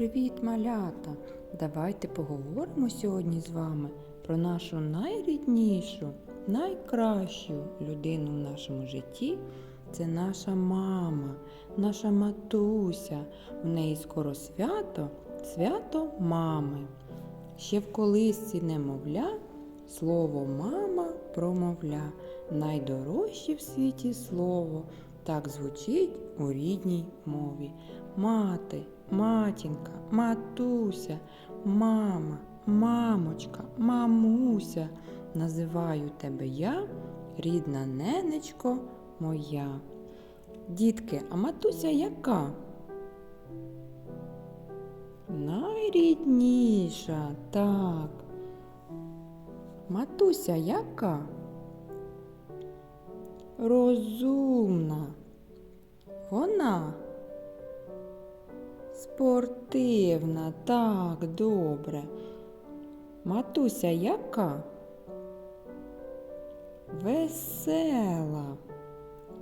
Привіт, малята! Давайте поговоримо сьогодні з вами про нашу найріднішу, найкращу людину в нашому житті. Це наша мама, наша матуся. У неї скоро свято, свято мами. Ще в колисці немовля, слово мама промовля. Найдорожче в світі слово, так звучить у рідній мові. Мати, матінка, матуся, мама, мамочка, мамуся. Називаю тебе я, рідна ненечко моя. Дітки, а матуся яка? Найрідніша, так. Матуся яка? Розумна. Вона спортивна, так, добре. Матуся яка? Весела.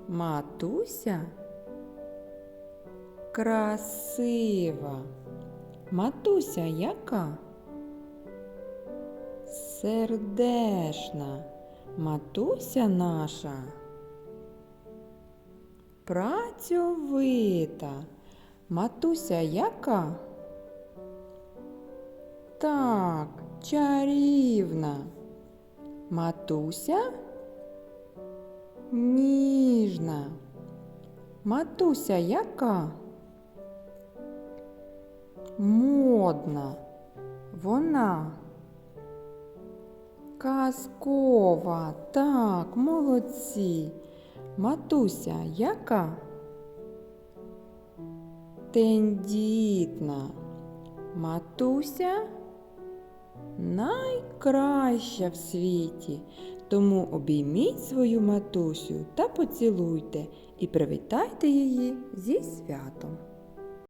Матуся красива. Матуся яка? Сердешна. Матуся наша. Працьовита. Матуся яка? Так, чарівна. Матуся ніжна. Матуся яка? Модна. Вона казкова. Так, молодці. Матуся яка? Тендітна. Матуся найкраща в світі. Тому обійміть свою матусю та поцілуйте і привітайте її зі святом.